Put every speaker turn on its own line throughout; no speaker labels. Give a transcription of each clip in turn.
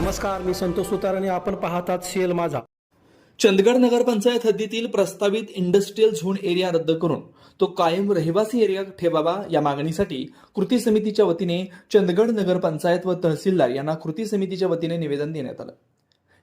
नमस्कार मी संतोष सुतार आणि आपण पाहतात सीएल माझा.
चंदगड नगरपंचायत हद्दीतील प्रस्तावित इंडस्ट्रीयल झोन एरिया रद्द करून तो कायम रहिवासी एरिया ठेवावा या मागणीसाठी कृती समितीच्या वतीने चंदगड नगरपंचायत व तहसीलदार यांना कृती समितीच्या वतीने निवेदन देण्यात आलं.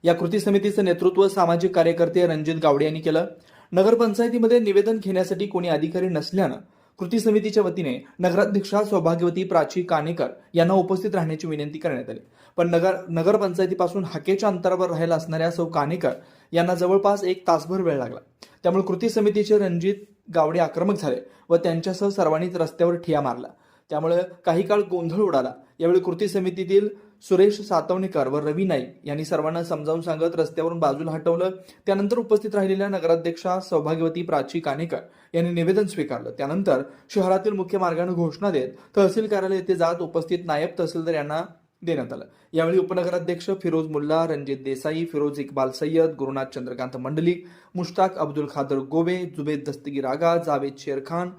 या कृती समितीचं नेतृत्व सामाजिक कार्यकर्ते रणजित गावडे यांनी केलं. नगरपंचायतीमध्ये निवेदन घेण्यासाठी कोणी अधिकारी नसल्यानं कृती समितीच्या वतीने नगराध्यक्षा सौभाग्यवती प्राची कानेकर यांना उपस्थित राहण्याची विनंती करण्यात आली. पण नगर नगरपंचायतीपासून हाकेच्या अंतरावर राहायला असणाऱ्या सौ कानेकर यांना जवळपास एक तासभर वेळ लागला. त्यामुळे कृती समितीचे रणजित गावडे आक्रमक झाले व त्यांच्यासह सर्वांनीच रस्त्यावर ठिया मारला. त्यामुळे काही काळ गोंधळ उडाला. यावेळी कृती समितीतील सुरेश सातवणेकर व रवी नाईक यांनी सर्वांना समजावून सांगत रस्त्यावरून बाजूला हटवलं. त्यानंतर उपस्थित राहिलेल्या नगराध्यक्षा सौभाग्यवती प्राची कानेकर यांनी निवेदन स्वीकारलं. त्यानंतर शहरातील मुख्य मार्गाने घोषणा देत तहसील कार्यालय येथे जात उपस्थित नायब तहसीलदार यांना देण्यात आलं. यावेळी उपनगराध्यक्ष फिरोज मुल्ला रणजित देसाई फिरोज इक्बाल सय्यद गुरुनाथ चंद्रकांत मंडलिक मुश्ताक अब्दुल खादर गोबे जुबेद दस्तगीर आगा जावेद शेरखान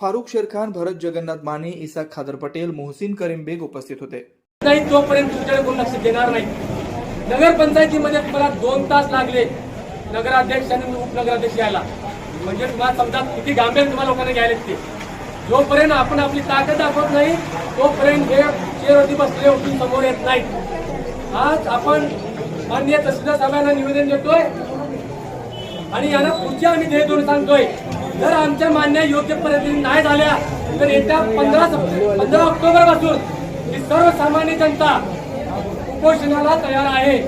फारुख शेरखान भरत जगन्नाथ माने इसाक खादर पटेल मोहसिन करीम बेग उपस्थित होते.
नाही तोपर्यंत तुमच्याकडे कोण लक्ष देणार नाही. नगरपंचायतीमध्ये तुम्हाला दोन तास लागले. नगराध्यक्ष आणि उपनगराध्यक्ष यायला. म्हणजे तुम्हाला समजा किती गांभीर तुम्हाला लोकांना घ्यायला ते जोपर्यंत आपण आपली ताकद दाखवत नाही तोपर्यंत हे चेअरवरती बसलेले उठून समोर येत नाहीत. आज आपण माननीय तहसीलदार साहेबांना निवेदन देतोय. आणि यांना पुढचे आम्ही ध्येय दोन सांगतोय. जर आमच्या मान्य योग्य पद्धतीने नाही झाल्या तर येत्या पंधरा पंधरा ऑक्टोबरपासून ही सर्वसामान्य जनता उपोषणाला तयार आहे.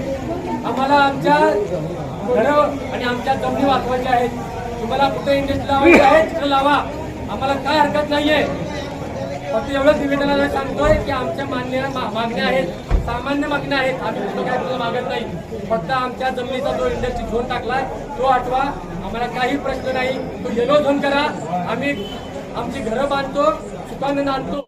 आम्हाला आमच्या घरं आणि आमच्या जमिनी वाचवायच्या आहेत. तुम्हाला कुठे इंडस्ट्री लावायचं आहे तिथं लावा. आम्हाला काय हरकत नाहीये. फक्त एवढंच निवेदनाला सांगतोय की आमच्या मान्य मागण्या आहेत. सामान्य मागण्या आहेत. आम्ही कुठं काय तुला मागत नाही. फक्त आमच्या जमिनीचा जो इंडस्ट्री झोन टाकलाय तो आठवा. आम्हाला काही प्रश्न नाही. तो येलो झोन करा. आम्ही आमची घरं बांधतो सुखानंद आणतो